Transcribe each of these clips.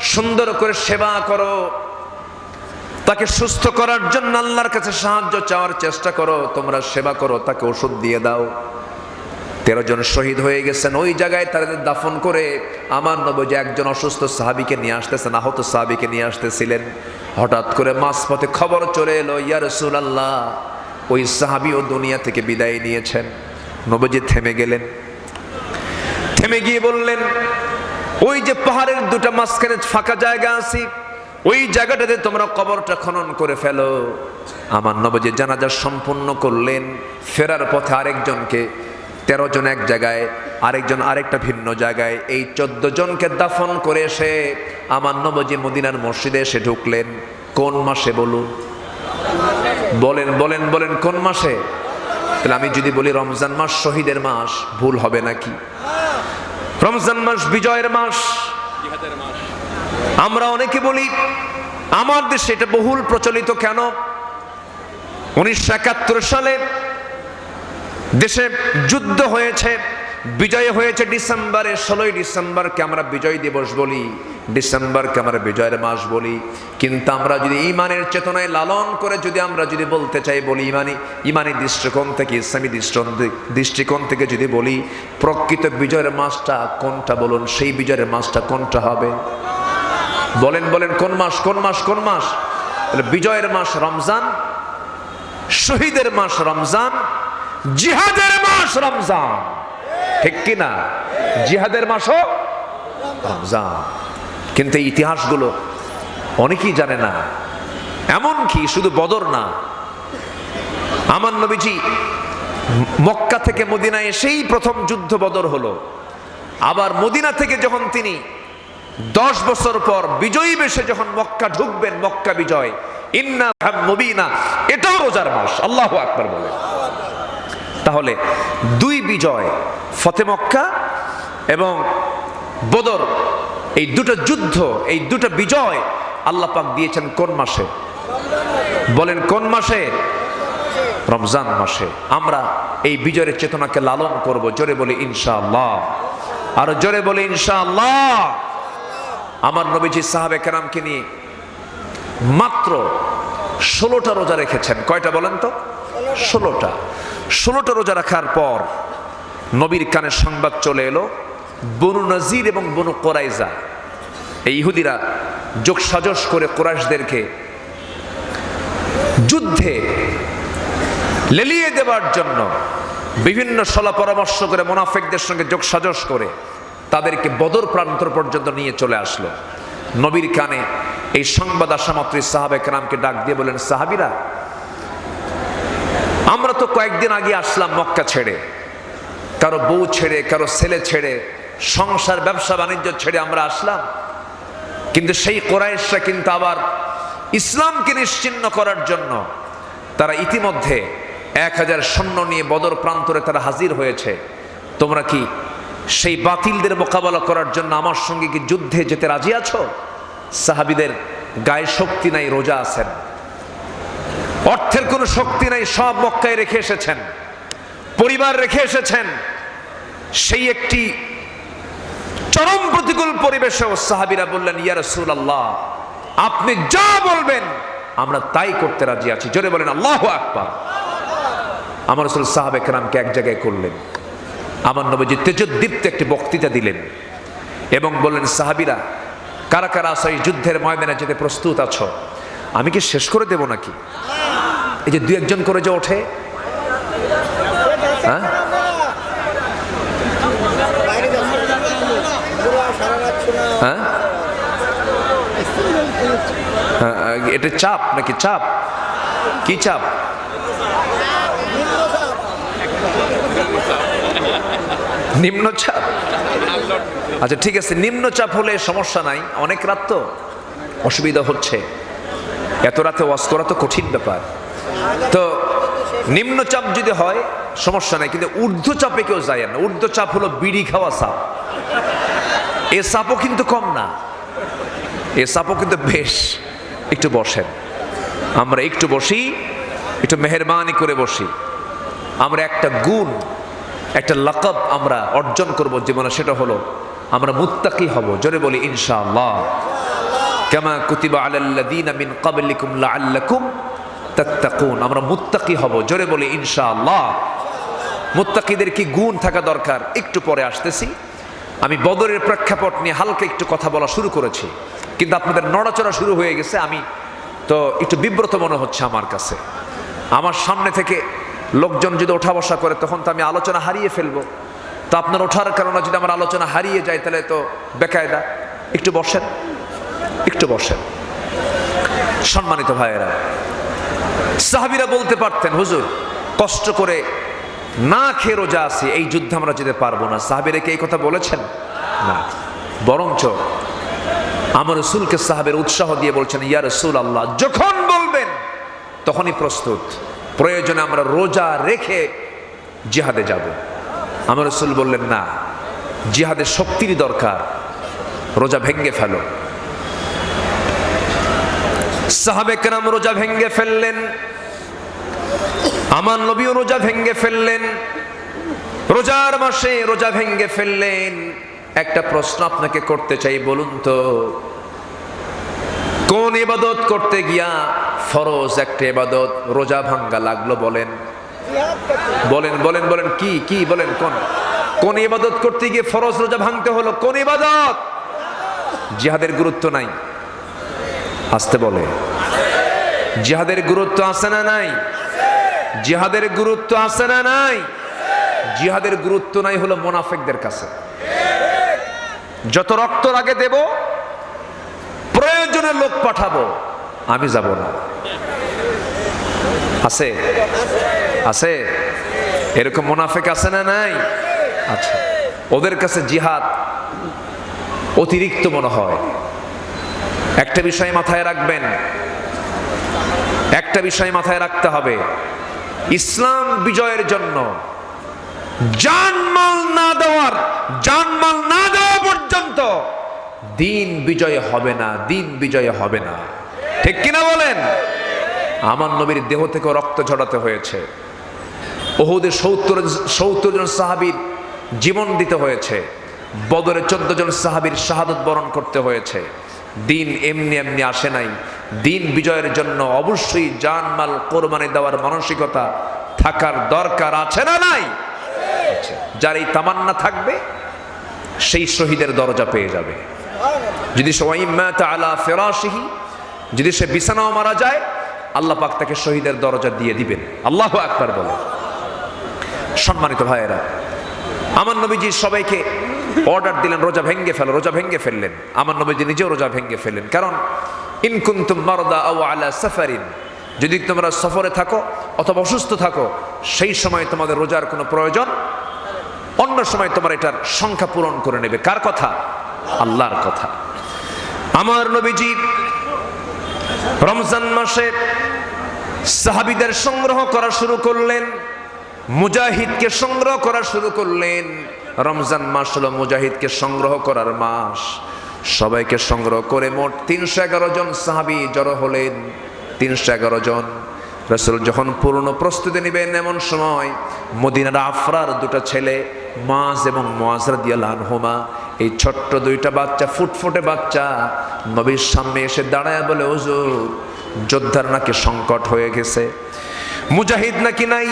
সুন্দর করে সেবা করো। তাকে সুস্থ করার জন্য আল্লাহর কাছে সাহায্য চাওয়ার চেষ্টা করো। তোমরা সেবা করো, তাকে ওষুধ দিয়ে দাও। তেরো জন শহীদ হয়ে গেছেন। ওই জায়গায় তাদের দাফন করে আমার নবী যে একজন অসুস্থ সাহাবিকে নিয়ে আসতেছেন, আহত সাহাবিকে নিয়ে আসতেছিলেন। হঠাৎ করে মাঝপথে খবর চলে এলো, ইয়া রাসূলুল্লাহ, ওই সাহাবিও দুনিয়া থেকে বিদায় নিয়েছেন। নবজি থেমে গেলেন। থেমে গিয়ে বললেন ওই যে পাহাড়ের দুটা মাঝখানে ফাঁকা জায়গা আছে, ওই জায়গাটাতে তোমরা কবরটা খনন করে ফেলো। আমার নবজি জানাজা সম্পূর্ণ করলেন, ফেরার পথে আরেকজনকে, তেরো জন এক জায়গায়, আরেকজন আরেকটা ভিন্ন জায়গায়, এই চোদ্দ জনকে দাফন করে এসে আমার নবজি মদিনার মসজিদে এসে ঢুকলেন। কোন মাসে বলুন? বলেন বলেন বলেন, কোন মাসে? তাহলে আমি যদি বলি রমজান মাস শহীদের মাস, ভুল হবে নাকি? রমজান মাস বিজয়ের মাস। আমরা অনেকে বলি আমার দেশে এটা বহুল প্রচলিত কেন? উনিশশো একাত্তর সালে দেশে যুদ্ধ হয়েছে। বিজয় হয়েছে ডিসেম্বরে ষোলোই ডিসেম্বরকে আমরা বিজয় দিবস বলি। ডিসেম্বরকে আমরা বিজয়ের মাস বলি। কিন্তু আমরা যদি ইমানের চেতনায় লালন করে যদি আমরা যদি বলতে চাই, বলি ইমানি ইমানি দৃষ্টিকোণ থেকে, ইসলামী দৃষ্টিকোণ থেকে- দৃষ্টিকোণ থেকে যদি বলি, প্রকৃত বিজয়ের মাসটা কোনটা বলুন? সেই বিজয়ের মাসটা কোনটা হবে? বলেন বলেন, কোন মাস কোন মাস কোন মাস? তাহলে বিজয়ের মাস রমজান, শহীদের মাস রমজান, জিহাদের মাস রমজান। ঠিক কিনা? জিহাদের মাসও রমজান। কিন্তু এই ইতিহাসগুলো অনেকেই জানে না। এমন কি শুধু বদর না, আমার নবীজি মক্কা থেকে মদিনায় এসেই প্রথম যুদ্ধ বদর হলো। আবার মদিনা থেকে যখন তিনি দশ বছর পর বিজয়ী বেশে যখন মক্কা ঢুকবেন, মক্কা বিজয়, ইন্না মুবিনা, এটাও রোজার মাস, আল্লাহ আকবার বলে। তাহলে দুই বিজয়, ফতে মক্কা এবং বদর, এই দুটো যুদ্ধ, এই দুটো বিজয় আল্লাহ পাক দিয়েছেন কোন মাসে? বলেন কোন মাসে? রমজান মাসে। আমরা এই বিজয়ের চেতনাকে লালন করব, জোরে বলি ইনশাআল্লাহ। আর জোরে বলি ইনশাআল্লাহ। আমার নবীজি সাহাবে কেরামকে নিয়ে মাত্র ষোলোটা রোজা রেখেছেন। কয়টা বলেন তো? ষোলোটা। ষোলোটা রোজা রাখার পর নবীর কানে সংবাদ চলে এলো, বনু নজির এবং বনু কোরাইজা। এই ইহুদিরা যোগ সাজস করে কোরাইশদেরকে যুদ্ধে লেলিয়ে দেওয়ার জন্য বিভিন্ন সলা পরামর্শ করে মোনাফেকদের সঙ্গে যোগ সাজস করে তাদেরকে বদর প্রান্তর পর্যন্ত নিয়ে চলে আসলো। নবীর কানে এই সংবাদ আসা মাত্রই সাহাবে কেরামকে ডাক দিয়ে বলেন সাহাবিরা আমরা তো কয়েকদিন আগে আসলাম মক্কা ছেড়ে। কারও বউ ছেড়ে, কারও ছেলে ছেড়ে, সংসার, ব্যবসা, বাণিজ্য ছেড়ে আমরা আসলাম। কিন্তু সেই কোরাইশরা কিন্তু আবার ইসলামকে নিশ্চিন্ন করার জন্য তারা ইতিমধ্যে এক হাজার সৈন্য নিয়ে বদর প্রান্তরে তারা হাজির হয়েছে। তোমরা কি সেই বাতিলদের মোকাবেলা করার জন্য আমার সঙ্গে কি যুদ্ধে যেতে রাজি আছো? সাহাবিদের গায়ে শক্তি নাই, রোজা আছেন। অর্থের কোনো শক্তি নাই, সব মক্কায় রেখে এসেছেন। পরিবার রেখে এসেছেন। সেই একটি চরম প্রতিকূল পরিবেশেও সাহাবিরা বললেন, ইয়া রাসূলুল্লাহ, আপনি যা বলবেন, আমরা তাই করতে রাজি আছি। জোরে বলেন, আল্লাহু আকবার। আমার রসুল সাহাবে কেরামকে এক জায়গায় করলেন। আমার নবীজি তেজোদ্দীপ্ত একটি বক্তৃতা দিলেন এবং বললেন, সাহাবিরা, কারা কারা এই যুদ্ধের ময়দানে যেতে প্রস্তুত আছো? আমি কি শেষ করে দেব নাকি? এই যে দু একজন করে যে ওঠে। হ্যাঁ? হ্যাঁ? হ্যাঁ, এটা চাপ নাকি চাপ? কি চাপ? নিম্নচাপ আচ্ছা ঠিক আছে নিম্নচাপ হলে সমস্যা নাই। অনেক রাত তো। অসুবিধা হচ্ছে। এত রাতে ওয়াশ করা তো কঠিন ব্যাপার। তো নিম্নচাপ যদি হয়, সমস্যা নাই, কিন্তু ঊর্ধ্বচাপে কেউ যায় না। ঊর্ধ্বচাপ হলো বিড়ি খাওয়া সাপ। এ সাপও কিন্তু কম না। এ সাপও কিন্তু বেশ। একটু বসেন। আমরা একটু বসি, একটু মেহরবানি করে বসি। আমরা একটা গুণ, একটা লাকব আমরা অর্জন করব জীবনে, সেটা হলো আমরা মুত্তাকি হব। জোরে বলি, ইনশাআল্লাহ। কামা কুতিবা আলাল্লাযীনা মিন ক্বাবলিকুম লাআল্লাকুম তাত্তাকুন। আমরা মুত্তাকি হব। জোরে বলি, ইনশাআল্লাহ। মুত্তাকিদের কি গুণ থাকা দরকার? একটু পরে আসতেছি। আমি বদরের প্রেক্ষাপট নিয়ে হালকা একটু কথা বলা শুরু করেছি। কিন্তু আপনাদের নড়াচড়া শুরু হয়ে গেছে। আমি তো একটু বিব্রত মনে হচ্ছে আমার কাছে। আমার সামনে থেকে লোকজন যদি ওঠা বসা করে, তখন তো আমি আলোচনা হারিয়ে ফেলব। তো আপনার ওঠার কারণে যদি আমার আলোচনা হারিয়ে যায়, তাহলে তো বেকায়দা। একটু বসেন। একটু বসেন। সম্মানিত ভাইয়েরা, সাহাবিরা বলতে পারতেন, হুজুর, কষ্ট করে না খেয়ে রোজা আছি, এই যুদ্ধে আমরা যেতে পারব না। সাহাবিরা কি এই কথা বলেছেন? না। বরঞ্চ আমার রসুলকে সাহাবের উৎসাহ দিয়ে বলছেন, ইয়া রসুল আল্লাহ যখন বলবেন, তখনই প্রস্তুত। প্রয়োজনে আমরা রোজা রেখে জিহাদে যাব। আমার রসুল বললেন, না জিহাদের শক্তির দরকার। রোজা ভেঙ্গে ফেলো। সাহাবে কেরাম রোজা ভেঙ্গে ফেললেন। আমার নবীও রোজা ভেঙ্গে ফেললেন। রোজার মাসে রোজা ভেঙ্গে ফেললেন। একটা প্রশ্ন আপনাকে করতে চাই, বলুন তো। কোন ইবাদত করতে গিয়া ফরজ একটা ইবাদত রোজা ভাঙ্গা লাগল বলেন। বলেন বলেন বলেন, কি কি, বলেন, কোন? কোন ইবাদত করতে গিয়ে ফরজ রোজা ভাঙতে হলো? কোন ইবাদত? জিহাদের গুরুত্ব নাই। আসতে বলে। জিহাদের গুরুত্ব আছে না নাই? জিহাদের গুরুত্ব আছে না নাই? জিহাদের গুরুত্ব নাই হলো মোনাফেকদের কাছে। যত রক্ত আগে দেব, প্রয়োজনে লোক পাঠাবো, আমি যাব না। আছে? আছে? এরকম মোনাফেক আছে না নাই? আচ্ছা। ওদের কাছে জিহাদ অতিরিক্ত মনে হয়। একটা বিষয় মাথায় রাখবেন। একটা বিষয় মাথায় রাখতে হবে। ইসলাম বিজয়ের জন্য জানমাল না দেওয়ার, জানমাল না দেওয়া পর্যন্ত দিন বিজয় হবে না, দিন বিজয় হবে না। ঠিক কিনা বলেন? আমার নবীর দেহ থেকে রক্ত ঝরাতে হয়েছে। ওহুদে সত্তর সত্তর জন সাহাবীর জীবন দিতে হয়েছে। বদরে চোদ্দ জন সাহাবীর শাহাদত বরণ করতে হয়েছে। দিন এমনি এমনি আসে নাই। দিন বিজয়ের জন্য অবশ্যই জানমাল কোরবানি দেওয়ার মানসিকতা থাকার দরকার আছে না নাই। যার এই তামান্না থাকবে, সেই শহীদের দরজা পেয়ে যাবে। যদি সবাই আলা যদি সে বিছানাও মারা যায়, আল্লাহ পাক তাকে শহীদের দরজা দিয়ে দিবেন। আল্লাহ আকবার বলে। সম্মানিত ভাইয়েরা, আমার নবীজি সবাইকে অর্ডার দিলেন, রোজা ভেঙ্গে ফেলো, রোজা ভেঙ্গে ফেললেন। আমার নবীজি নিজেও রোজা ভেঙ্গে ফেললেন। কারণ ইনকুন্তুম মারদা আও আলা সাফারিন যদি তোমরা সফরে থাকো অথবা অসুস্থ থাকো, সেই সময় তোমাদের রোজার কোনো প্রয়োজন? অন্য সময় তোমার এটার সংখ্যা পূরণ করে নেবে। কার কথা? আল্লাহর কথা। আমার নবীজি রমজান মাসে সাহাবিদের সংগ্রহ করা শুরু করলেন, মুজাহিদকে সংগ্রহ করা শুরু করলেন। রমজান মাস হলো মুজাহিদকে সংগ্রহ করার মাস। সবাইকে সংগ্রহ করে মোট তিনশো এগারো জন সাহাবি জড়ো হলেন। তিনশো এগারো জন। রসুল যখন পুরনো প্রস্তুতি নেবেন এমন সময় মদিনার আফরার দুটো ছেলে, মাজ এবং মোয়াজরা দিয়াল আনহুমা, এই ছোট্ট দুইটা বাচ্চা, ফুটফুটে বাচ্চা, নবীর সামনে এসে দাঁড়ায় বলে, হুজুর, যোদ্ধার নাকি সংকট হয়ে গেছে। মুজাহিদ নাকি নাই,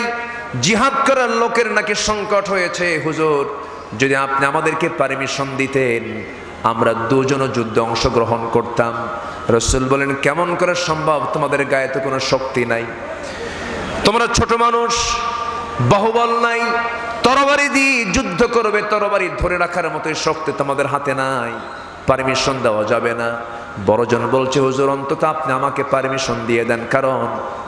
জিহাদ করার লোকের নাকি সংকট হয়েছে। হুজুর যদি আপনি আমাদেরকে পারমিশন দিতেন, আমরা দুজনও যুদ্ধে অংশগ্রহণ করতাম। রসুল বলেন, কেমন করে সম্ভব? তোমাদের গায়ে তো কোনো শক্তি নাই। তোমরা ছোট মানুষ, বাহুবল নাই, তরবারি দিয়ে যুদ্ধ করবে, তরবারি ধরে রাখার মতোই শক্তি তোমাদের হাতে নাই। পারমিশন দেওয়া যাবে না। বড়জন বলছে, হুজুর, অন্তত আপনি আমাকে পারমিশন দিয়ে দেন, কারণ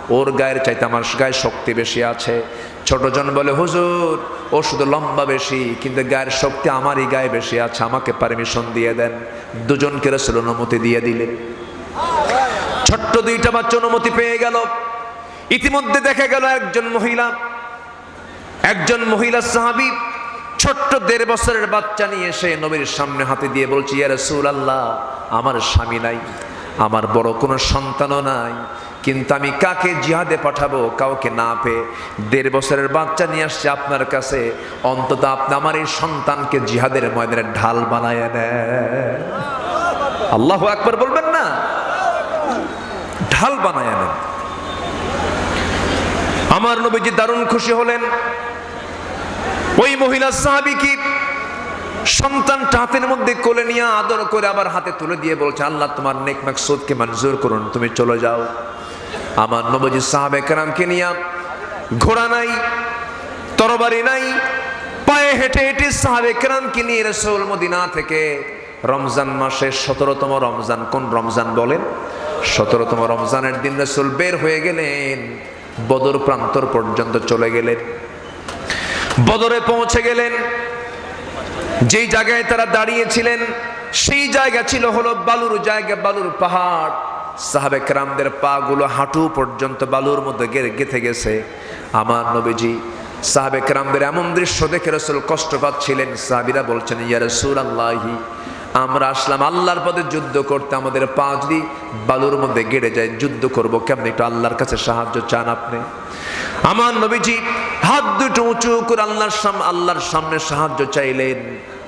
ওর গায়ের চাইতে আমার গায়ে শক্তি বেশি আছে। ছোটজন বলে, হুজুর ও শুধু লম্বা বেশি, কিন্তু গায়ের শক্তি আমারই গায়ে বেশি আছে, আমাকে পারমিশন দিয়ে দেন। দুজনকে রসুল অনুমতি দিয়ে দিলেন। ছোট্ট দুইটা বাচ্চা অনুমতি পেয়ে গেল। ইতিমধ্যে দেখা গেল একজন মহিলা একজন মহিলা সাহাবি, ছোট্ট দেড় বছরের বাচ্চা নিয়ে এসে নবীর সামনে হাতে দিয়ে বলছি, ইয়া রাসূল আল্লাহ আমার স্বামী নাই, আমার বড় কোনো সন্তানও নাই কিন্তু আমি কাকে জিহাদে পাঠাবো, কাউকে না পেয়ে দেড় বছরের বাচ্চা নিয়ে আসছে আপনার কাছে, অন্তত আপনি আমার এই সন্তানকে জিহাদের ময়দানে ঢাল বানায় আল্লাহ একবার বলবেন না? ঢাল বানায় নেন আমার নবীজি দারুণ খুশি হলেন। ওই মহিলা সাহাবি কি? সন্তানটা হাতের মধ্যে কোলে নিয়ে আদর করে আবার হাতে তুলে দিয়ে বলছে, আল্লাহ, তোমার নেক মাকসুদকে মঞ্জুর করুন, তুমি চলে যাও। আমার নবজি সাহাবে কেরামকে নিয়ে ঘোড়া নাই, তরবারি নাই, পায়ে হেঁটে হেঁটে সাহাবে কেরামকে নিয়ে রসুল মদিনা থেকে রমজান মাসের সতেরোতম রমজান, কোন রমজান বলেন? সতেরোতম রমজানের দিন রসুল বের হয়ে গেলেন, বদর প্রান্তর পর্যন্ত চলে গেলেন। বদরে পৌঁছে গেলেন, যেই জায়গায় তারা দাঁড়িয়েছিলেন, সেই জায়গা ছিল হলো বালুর জায়গা, বালুর পাহাড়। সাহাবে কেরামদের পা গুলো হাঁটু পর্যন্ত বালুর মধ্যে গেথে গেছে। আমার নবীজি সাহাবে কেরামদের এমন দৃশ্য দেখে রসুল কষ্ট পাচ্ছিলেন। সাহাবিরা বলছেন, ইয়া রসুল আল্লাহি আমরা আসলাম আল্লাহর পদে যুদ্ধ করতে। আমাদের পা যদি বালুর মধ্যে গেড়ে যায়, যুদ্ধ করব কেমন? একটু আল্লাহর কাছে সাহায্য চান আপনি? আমার নবীজি হাত দুটো উঁচু করে আল্লাহর সামনে আল্লাহর সামনে সাহায্য চাইলেন।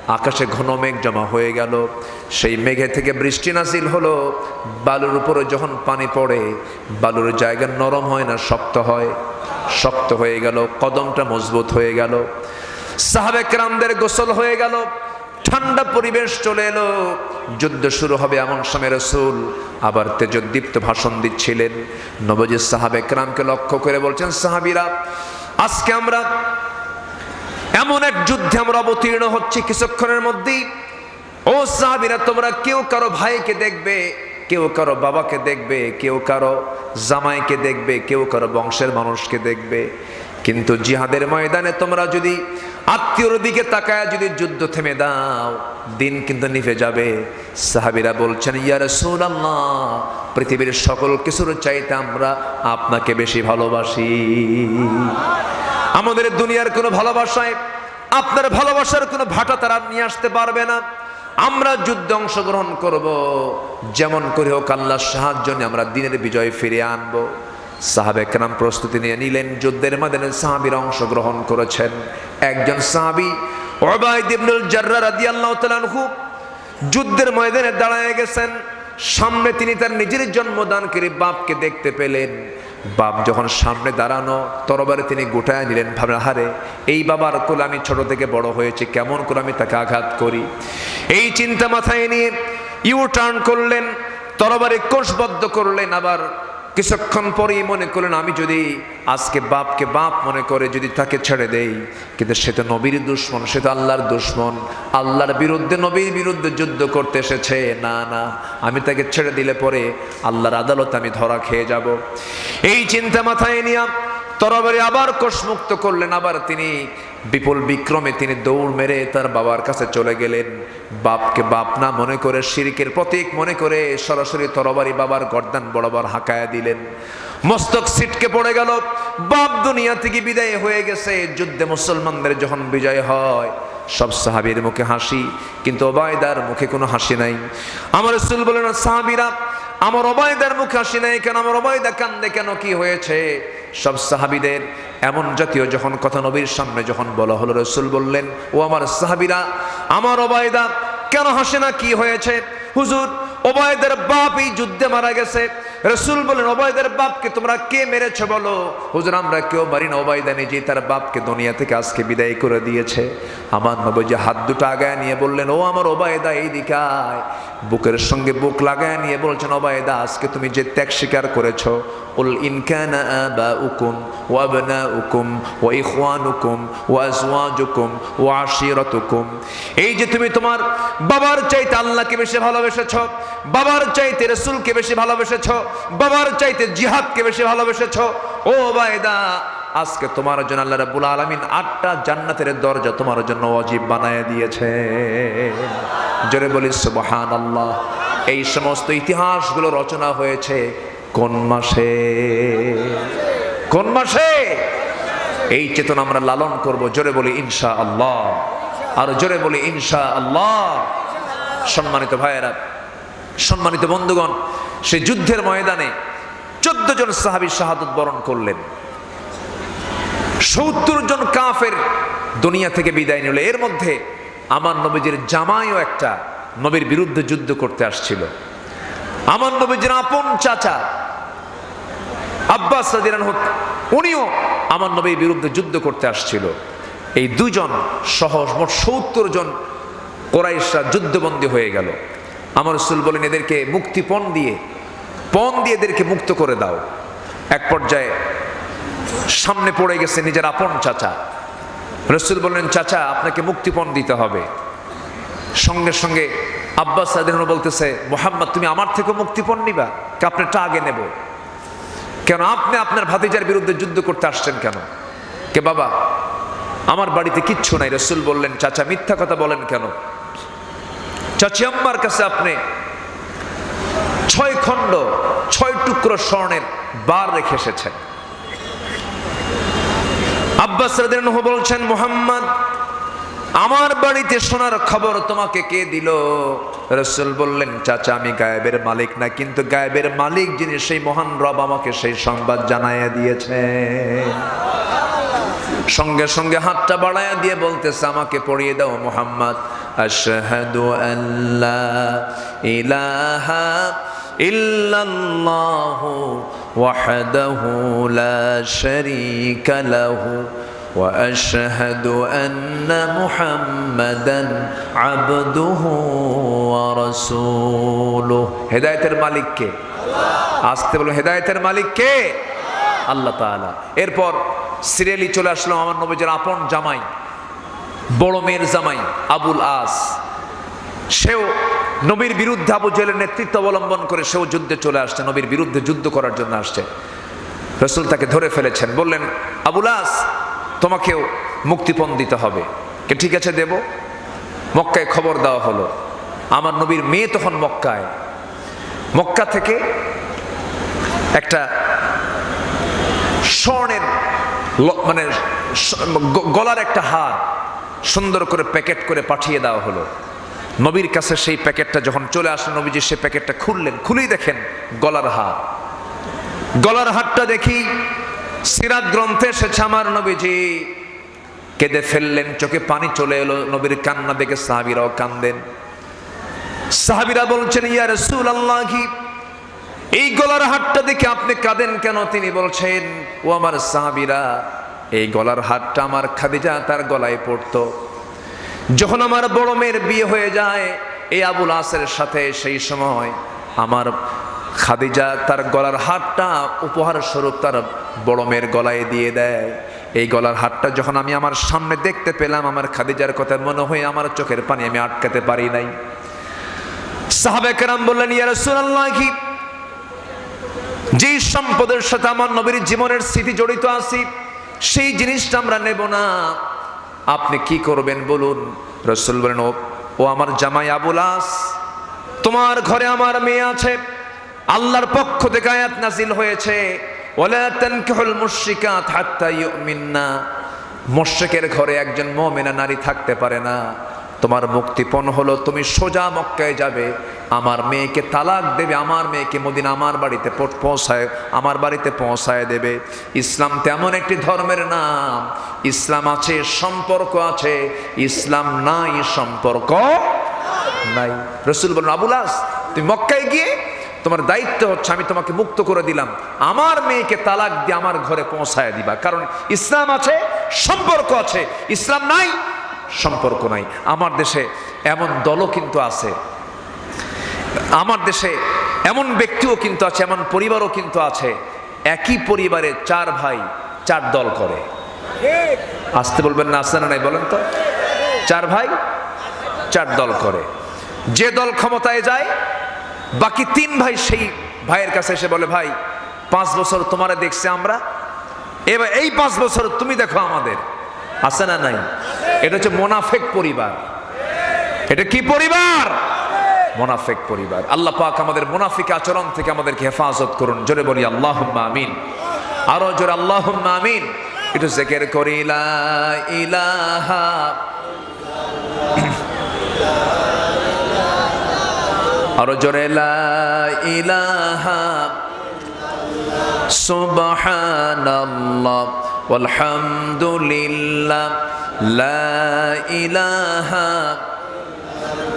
আকাশে ঘন মেঘ জমা হয়ে গেল। সেই মেঘে থেকে বৃষ্টি নাসিল হলো। বালুর উপরে যখন পানি পড়ে, বালুর জায়গা নরম হয় না, শক্ত হয়। শক্ত হয়ে গেল, কদমটা মজবুত হয়ে গেল। সাহাবেক রামদের গোসল হয়ে গেল। ঠান্ডা পরিবেশ চলে এলো। যুদ্ধ শুরু হবে এমন সময় রসুল আবার তেজোদ্দীপ্ত ভাষণ দিচ্ছিলেন। নবজিৎ সাহাবে ক্রামকে লক্ষ্য করে বলছেন, সাহাবিরা, আজকে আমরা এমন এক যুদ্ধে আমরা অবতীর্ণ হচ্ছি কিছুক্ষণের মধ্যেই। ও সাহাবিরা, তোমরা কেউ কারও ভাইকে দেখবে, কেউ কারও বাবাকে দেখবে, কেউ কারও জামাইকে দেখবে, কেউ কারও বংশের মানুষকে দেখবে। কিন্তু জিহাদের ময়দানে তোমরা যদি আত্মীয়র দিকে তাকায়, যদি যুদ্ধ থেমে দাও, দিন কিন্তু নিভে যাবে। সাহাবিরা বলছেন ইয়ার রাসূলুল্লাহ, পৃথিবীর সকল কিছুর চাইতে আমরা আপনাকে বেশি ভালোবাসি। আমাদের দুনিয়ার কোনো ভালোবাসায় আপনার ভালোবাসার কোনো ভাটা তারা নিয়ে আসতে পারবে না। আমরা যুদ্ধে অংশগ্রহণ করব। যেমন করে হোক আল্লাহর সাহায্য নিয়ে আমরা দিনের বিজয় ফিরিয়ে আনব। সাহাবে কেরাম প্রস্তুতি নিয়ে নিলেন। যুদ্ধের মাধ্যমে সাহাবিরা অংশগ্রহণ করেছেন। একজন সাহাবি যুদ্ধের ময়দানে দাঁড়ায় গেছেন। সামনে তিনি তার নিজের জন্মদানকারী বাপকে দেখতে পেলেন। বাপ যখন সামনে দাঁড়ানো তরবারে তিনি গোটায় নিলেন ভাবনা হারে এই বাবার কোল আমি ছোট থেকে বড় হয়েছে, কেমন করে আমি তাকে আঘাত করি? এই চিন্তা মাথায় নিয়ে ইউ টার্ন করলেন, তরবারে কোষবদ্ধ করলেন, আবার কিছুক্ষণ পরেই মনে করলেন, আমি যদি আজকে বাপকে বাপ মনে করে যদি তাকে ছেড়ে দেই, কিন্তু সে তো নবীর দুশ্মন, সে তো আল্লাহর দুশ্মন, আল্লাহর বিরুদ্ধে, নবীর বিরুদ্ধে যুদ্ধ করতে এসেছে। না না, আমি তাকে ছেড়ে দিলে পরে আল্লাহর আদালতে আমি ধরা খেয়ে যাব। এই চিন্তা মাথায় নিয়ে তরবারি আবার কোষমুক্ত করলেন। আবার তিনি বিপুল বিক্রমে তিনি দৌড় মেরে তার বাবার কাছে চলে গেলেন। বাপকে বাপ না মনে করে, শিরিকের প্রতীক মনে করে সরাসরি তরবারি বাবার গর্দান বরাবর হাঁকায়া দিলেন। মস্তক সিটকে পড়ে গেল। বাপ দুনিয়া থেকে বিদায় হয়ে গেছে। যুদ্ধে মুসলমানদের যখন বিজয় হয়, সব সাহাবীর মুখে হাসি। কিন্তু ওবায়দার মুখে কোনো হাসি নাই। আমার রসুল বলেন, সাহাবীরা আমার অবায়দার মুখে আসি নাই কেন? আমার অবায়দা কান্দে কেন? কি হয়েছে? সব সাহাবিদের এমন জাতীয় যখন কথা নবীর সামনে যখন বলা হলো, রসুল বললেন, ও আমার সাহাবিরা, আমার অবায়দা কেন হাসে না? কি হয়েছে? হুজুর, ওবায়দের বাপ এই যুদ্ধে মারা গেছে। রসুল বলেন, ওবায়দের বাপকে তোমরা কে মেরেছ বলো? হুজুর, আমরা কেউ মারি না, ওবায়দা নিজেই তার বাপকে দুনিয়া থেকে আজকে বিদায় করে দিয়েছে। আমার নবজি হাত দুটো আগায় নিয়ে বললেন, ও আমার ওবায়দা এই দিকায় বুকের সঙ্গে বুক লাগায় নিয়ে বলছেন, ওবায়দা, আজকে তুমি যে ত্যাগ স্বীকার করেছ, উল ইনকানা আবাউকুম ওয়া আবনাউকুম ওয়া ইখওয়ানুকুম ওয়া আজওয়াজুকুম ওয়া আশিরাতুকুম। এই যে তুমি তোমার বাবার চাইতে আল্লাহকে বেশি ভালোবেসেছো, বাবার চাইতে রাসূলকে বেশি ভালোবেসেছো বাবার চাইতে জিহাদকে বেশি ভালোবেসেছো? ও ওবায়দা, আজকে তোমার জন্য আল্লাহ রাব্বুল আলামিন আটটা জান্নাতের দরজা তোমার জন্য ওয়াজিব বানায় দিয়েছে। জোরে বলি, সুবহানাল্লাহ। এই সমস্ত ইতিহাসগুলো রচনা হয়েছে কোন মাসে? কোন মাসে? এই চেতনা আমরা লালন করব, জোরে বলি ইনশা আল্লাহ আর জোরে বলি ইনশা আল্লাহ সম্মানিত ভাইয়েরা সম্মানিত বন্ধুগণ সে যুদ্ধের ময়দানে চোদ্দ জন সাহাবী শাহাদত বরণ করলেন। সত্তর জন কাফের দুনিয়া থেকে বিদায় নিল। এর মধ্যে আমার নবীজির জামাইও একটা নবীর বিরুদ্ধে যুদ্ধ করতে আসছিল। আমার নবীজির আপন চাচা আব্বাস উনিও আমার নবীর বিরুদ্ধে যুদ্ধ করতে আসছিল। এই দুজন সহ মোট সত্তর জন কোরাইশরা যুদ্ধবন্দী হয়ে গেল। আমার রসুল বলেন, এদেরকে মুক্তিপণ দিয়ে, পণ দিয়ে এদেরকে মুক্ত করে দাও। এক পর্যায়ে সামনে পড়ে গেছে নিজের আপন চাচা। রসুল বললেন, চাচা, আপনাকে মুক্তিপণ দিতে হবে। সঙ্গে সঙ্গে আব্বাস সাদিন বলতেছে, মোহাম্মদ, তুমি আমার থেকে মুক্তিপণ নিবা, কে আপনারটা আগে নেব। কেন, আপনি আপনার ভাতিজার বিরুদ্ধে যুদ্ধ করতে আসছেন কেন? কে, বাবা, আমার বাড়িতে কিচ্ছু নাই। রসুল বললেন, চাচা, মিথ্যা কথা বলেন কেন? চাচি আম্মার কাছে আপনি ছয় খণ্ড, ছয় টুকরো স্বর্ণের বার রেখে এসেছেন। আব্বাস বলছেন, মোহাম্মদ, আমার বাড়িতে শোনার খবর তোমাকে কে দিল? রসুল বললেন, চাচা, আমি গায়েবের মালিক না, কিন্তু গায়েবের মালিক যিনি সেই মহান রব আমাকে সেই সংবাদ জানাইয়া দিয়েছে। সঙ্গে সঙ্গে হাতটা বাড়াইয়া দিয়ে বলতেছে, আমাকে পড়িয়ে দাও মোহাম্মদ। আশহাদু আল্লাহ ইলাহা ইল্লাল্লাহু ওয়াহদাহু লা শারীকা লাহু واشهد ان محمدا عبده ورسوله হেদায়েতের মালিক কে আসতে বলো হেদায়েতের মালিক কে আল্লাহ তাআলা এরপর সিরিয়ালি চলে আসলো আমার নবীজের আপন জামাই বড় মেয়ের জামাই আবুল আস। সেও নবীর বিরুদ্ধে আবু জেলের নেতৃত্ব অবলম্বন করে সেও যুদ্ধে চলে আসছে, নবীর বিরুদ্ধে যুদ্ধ করার জন্য আসছে। রসুল তাকে ধরে ফেলেছেন, বললেন, আবুল আস, তোমাকেও মুক্তিপণ দিতে হবে। কে, ঠিক আছে, দেব। মক্কায় খবর দেওয়া হলো। আমার নবীর মেয়ে তখন মক্কায়। মক্কা থেকে একটা স্বর্ণের মানে গলার একটা হার সুন্দর করে প্যাকেট করে পাঠিয়ে দেওয়া হলো। নবীর কাছে সেই প্যাকেটটা যখন চলে আসলো, নবীজি সেই প্যাকেটটা খুললেন। খুলেই দেখেন গলার হার। গলার হারটা দেখি সিরাত গ্রন্থে এসেছে আমার নবীজি। কেঁদে ফেললেন, চোখে পানি চলে এলো, নবীর কান্না দেখে সাহাবিরাও কান্দেন। সাহাবিরা বলছেন, ইয়া রসুল আল্লাহি এই গলার হাটটা দেখে আপনি কাঁদেন কেন? তিনি বলছেন, ও আমার সাহাবিরা এই গলার হাটটা আমার খাদিজা তার গলায় পড়তো। যখন আমার বড় মেয়ের বিয়ে হয়ে যায়, এই আবুল আসের সাথে সেই সময় আমার খাদিজা তার গলার হাটটা উপহার স্বরূপ তার বড় মেয়ের গলায় দিয়ে দেয়। এই গলার হাটটা যখন আমি আমার সামনে দেখতে পেলাম, আমার খাদিজার কথা মনে হয়ে আমার চোখের পানি আমি আটকাতে পারি নাই। সাহাবে কেরাম বললেন, ইয়া রাসূলুল্লাহি, যেই সম্পদের সাথে আমার নবীর জীবনের স্মৃতি জড়িত আছি সেই জিনিসটা আমরা নেব না। আপনি কি করবেন বলুন? রসুল বলেন, ও আমার জামাই আবুল আস। তোমার ঘরে আমার মেয়ে আছে। আল্লাহর পক্ষ থেকে আয়াত নাজিল হয়েছে। ওলা ঘরে একজন মুমিনা নারী থাকতে পারে না। তোমার মুক্তিপণ হলো, তুমি সোজা মক্কায় যাবে, আমার মেয়েকে তালাক দেবে, আমার মেয়েকে মদিনা আমার বাড়িতে পৌঁছায়, আমার বাড়িতে পৌঁছায় দেবে। ইসলাম তেমন একটি ধর্মের নাম, ইসলাম আছে, সম্পর্ক আছে, ইসলাম নাই, সম্পর্ক নাই। রসুল বলুন আবুলাস তুমি মক্কায় গিয়ে তোমার দায়িত্ব হচ্ছে, আমি তোমাকে মুক্ত করে দিলাম। আমার মেয়েকে তালাক দিয়ে আমার ঘরে পৌঁছায় দিবা। কারণ ইসলাম আছে, সম্পর্ক আছে, ইসলাম নাই সম্পর্ক নাই। আমার দেশে এমন দলও কিন্তু আছে। আমার দেশে এমন ব্যক্তিও কিন্তু আছে, এমন পরিবারও কিন্তু আছে। একই পরিবারে চার ভাই, চার দল করে। আসতে বলবেন না, আসতে না নাই, বলেন তো। চার ভাই, চার দল করে। যে দল ক্ষমতায় যায়, বাকি তিন ভাই সেই ভাইয়ের কাছে এসে বলে, ভাই, পাঁচ বছর তোমারে দেখছে আমরা। এবার এই পাঁচ বছর তুমি দেখো আমাদের। আছে না নাই? এটা হচ্ছে মোনাফেক পরিবার। এটা কি পরিবার? মোনাফেক পরিবার। আল্লাহ পাক আমাদের মোনাফিক আচরণ থেকে আমাদেরকে হেফাজত করুন। জোরে বলি আল্লাহ আমিন। আরও জোরে আল্লাহ আমিন। একটু জেকের করি ইলাহা আরও জোরে ইলাহা সুবহানাল্লাহ। ওয়ালহামদুলিল্লাহ। লা ইলাহা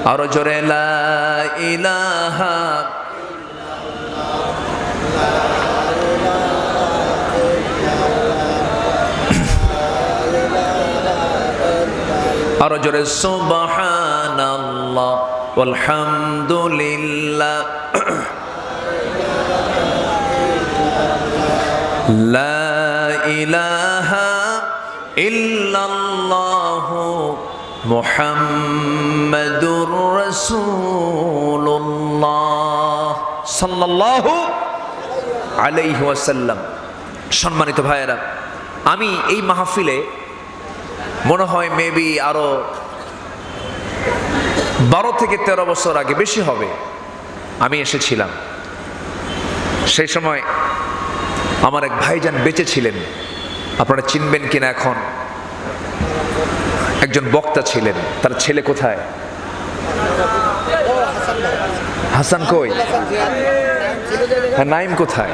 আরও জোরে লা ইলাহা. আরও জোরে সুবহানাল্লাহ ওয়ালহামদুলিল্লাহ. লা ইলাহা ইল্লাল্লাহ মুহাম্মাদুর রাসূলুল্লাহ সাল্লাল্লাহু আলাইহি ওয়াসাল্লাম। সম্মানিত ভাইয়েরা, আমি এই মাহফিলে মনে হয় মেবি আরও বারো থেকে তেরো বছর আগে বেশি হবে আমি এসেছিলাম। সেই সময় আমার এক ভাইজান বেঁচে ছিলেন। আপনারা চিনবেন কিনা এখন? একজন বক্তা ছিলেন, তার ছেলে কোথায়? হাসান কই? হ্যাঁ নাইম কোথায়?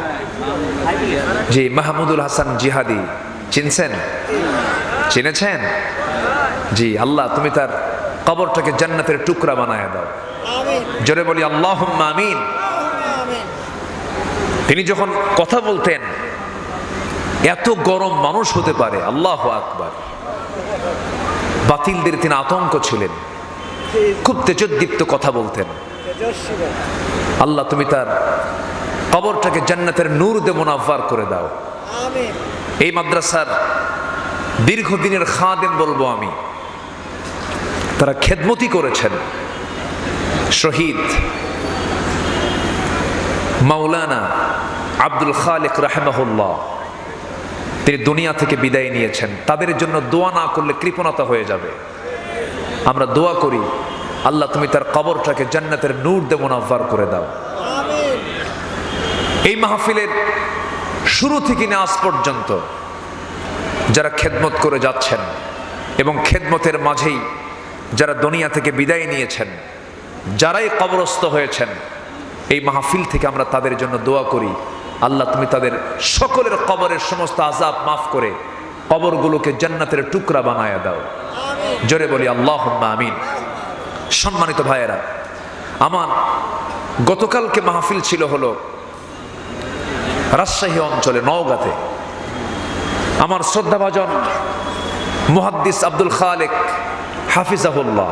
জি, মাহমুদুল হাসান জিহাদি। চিনছেন? চিনেছেন? জি, আল্লাহ, তুমি তার কবরটাকে জান্নাতের টুকরা বানায় দাও। জোরে বলি আল্লাহ আমিন। তিনি যখন কথা বলতেন এত গরম মানুষ হতে পারে আল্লাহ আকবার। বাতিলদের তিনি আতঙ্ক ছিলেন। খুব তেজোদ্দীপ্ত কথা বলতেন। আল্লাহ তুমি তার কবরটাকে জান্নাতের নূর দে মোনাফার করে দাও। এই মাদ্রাসার দীর্ঘদিনের খাদেম বলব আমি। তারা খেদমতি করেছেন। শহীদ মাওলানা আব্দুল খালেক রাহেমাহুল্লাহ। তিনি দুনিয়া থেকে বিদায় নিয়েছেন। তাদের জন্য দোয়া না করলে কৃপণতা হয়ে যাবে। আমরা দোয়া করি, আল্লাহ তুমি তার কবরটাকে জান্নাতের নূর দে মোনাফার করে দাও। এই মাহফিলের শুরু থেকে না আজ পর্যন্ত যারা খেদমত করে যাচ্ছেন এবং খেদমতের মাঝেই যারা দুনিয়া থেকে বিদায় নিয়েছেন, যারাই কবরস্থ হয়েছেন, এই মাহফিল থেকে আমরা তাদের জন্য দোয়া করি আল্লাহ তুমি তাদের সকলের কবরের সমস্ত আজাব মাফ করে কবরগুলোকে জান্নাতের টুকরা বানায় দাও। জোরে বলি আল্লাহ আমিন। সম্মানিত ভাইয়েরা আমার গতকালকে মাহফিল ছিল হলো রাজশাহী অঞ্চলে নওগাঁতে। আমার শ্রদ্ধাভাজন মুহাদ্দিস আব্দুল খালেক হাফিজাহুল্লাহ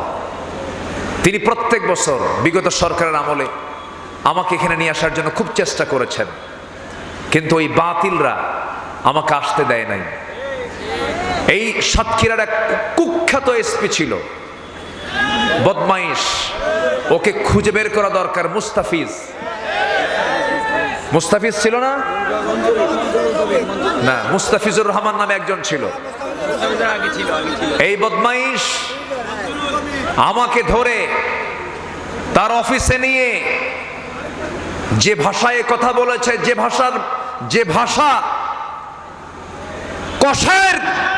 তিনি প্রত্যেক বছর বিগত সরকারের আমলে আমাকে এখানে নিয়ে আসার জন্য খুব চেষ্টা করেছেন। কিন্তু ওই বাতিলরা আমাকে আসতে দেয় নাই। এই সাতক্ষীরার এক কুখ্যাত এসপি ছিল। বদমাইশ। ওকে খুঁজে বের করা দরকার মুস্তাফিজ। মুস্তাফিজ ছিল না? না, মুস্তাফিজুর রহমান নামে একজন ছিল। এই বদমাইশ আমাকে ধরে তার অফিসে নিয়ে যে ভাষায় কথা বলেছে, যে ভাষার যে ভাষা কষায়ের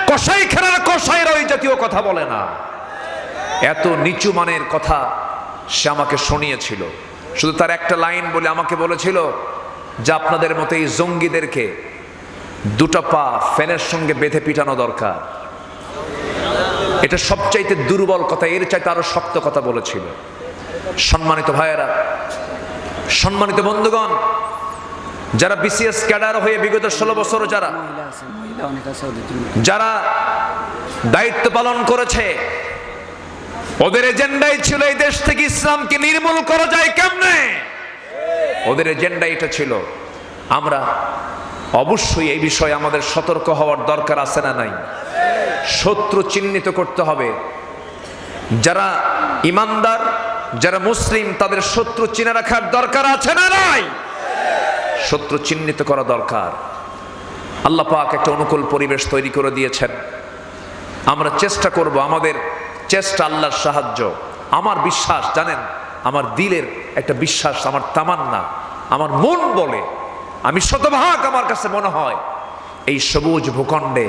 কষাই খেলার কষাইয়ের ওই জাতীয় কথা বলে না। এত নিচু মানের কথা সে আমাকে শুনিয়েছিল। শুধু তার একটা লাইন বলে আমাকে বলেছিল যে আপনাদের মতো এই জঙ্গিদেরকে দুটো পা ফ্যানের সঙ্গে বেঁধে পিটানো দরকার। এটা সবচাইতে দুর্বল কথা, এর চাইতে আরও শক্ত কথা বলেছিল। সম্মানিত ভাইয়েরা, সম্মানিত বন্ধুগণ যারা বিসিএস ক্যাডার হয়ে বিগত ষোলো বছর যারা যারা দায়িত্ব পালন করেছে, ওদের এজেন্ডাই ছিল এই দেশ থেকে ইসলামকে নির্মূল করা যায় কেমনে? ওদের এজেন্ডা এটা ছিল, আমরা অবশ্যই এই বিষয়ে আমাদের সতর্ক হওয়ার দরকার আছে না নাই? শত্রু চিহ্নিত করতে হবে। যারা ইমানদার, যারা মুসলিম, তাদের শত্রু চিনে রাখার দরকার আছে না নাই? শত্রু চিহ্নিত করা দরকার। আল্লাহ পাক একটা অনুকূল পরিবেশ তৈরি করে দিয়েছেন। আমরা চেষ্টা করব, আমাদের চেষ্টা আল্লাহর সাহায্য। আমার বিশ্বাস, জানেন, আমার দিলের একটা বিশ্বাস, আমার তামান্না, আমার মন বলে, আমি শতভাগ আমার কাছে মনে হয়, এই সবুজ ভূখণ্ডে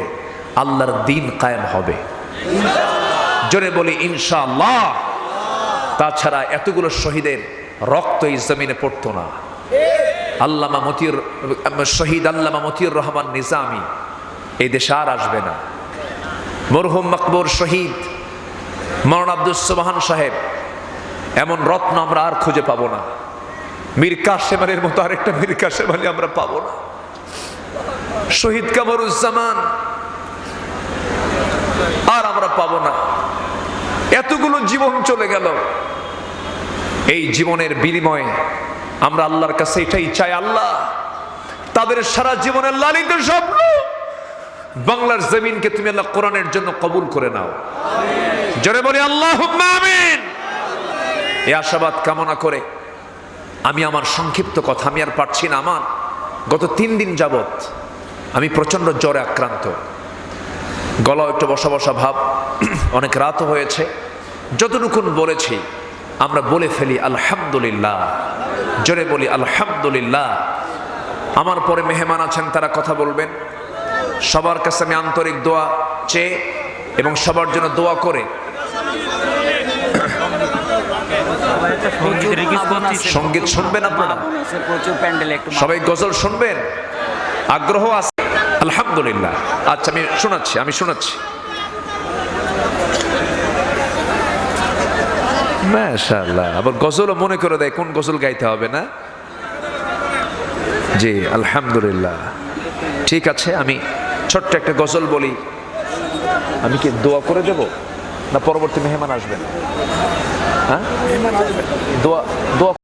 আল্লাহর দিন কায়েম হবে। জোরে বলি, ইনশাআল্লাহ। তাছাড়া এতগুলো শহীদের রক্ত এই জমিনে পড়তো না। আল্লামা মতির, শহীদ আল্লামা মতিউর রহমান নিজামি। এই দেশে আর আসবে না। মরহুম মকবুর শহীদ, মরণ আব্দুল সোবাহান সাহেব, এমন রত্ন আমরা আর খুঁজে পাবো না। মীর কাশেমারের মতো আরেকটা মীর কাশেম আলী আমরা পাবো না। শহীদ কামরুজ্জামান আর আমরা পাবো না। এতগুলো জীবন চলে গেল। এই জীবনের বিনিময়ে আমরা আল্লাহর কাছে এটাই চাই, আল্লাহ। তাদের সারা জীবনের লালিত স্বপ্ন। বাংলার জমিনকে তুমি আল্লাহ কোরআনের জন্য কবুল করে নাও। জোরে বলি আল্লাহ আমিন। এই আশাবাদ কামনা করে আমি আমার সংক্ষিপ্ত কথা, আমি আর পারছি না আমার। গত তিন দিন যাবত আমি প্রচণ্ড জ্বরে আক্রান্ত। গলা একটু বসা বসা ভাব, অনেক রাতও হয়েছে। যতটুকুন বলেছি আমরা বলে ফেলি আলহামদুলিল্লাহ। জোরে বলি আলহামদুলিল্লাহ। আমার পরে মেহমান আছেন তারা কথা বলবেন। সবার কাছে আমি আন্তরিক দোয়া চেয়ে এবং সবার জন্য দোয়া করে। সংগীত শুনবেন আপনারা? সবাই গজল শুনবেন? আগ্রহ আছে? আলহামদুলিল্লাহ। আচ্ছা আমি শোনাচ্ছি আমি শোনাচ্ছি। মাশাআল্লাহ। আবার গজলও মনে করে দেয়, কোন গজল গাইতে হবে না? জি, আলহামদুলিল্লাহ। ঠিক আছে, আমি ছোট্ট একটা গজল বলি। আমি কি দোয়া করে দেব? না পরবর্তী মেহমান আসবেন? হ্যাঁ? দোয়া দোয়া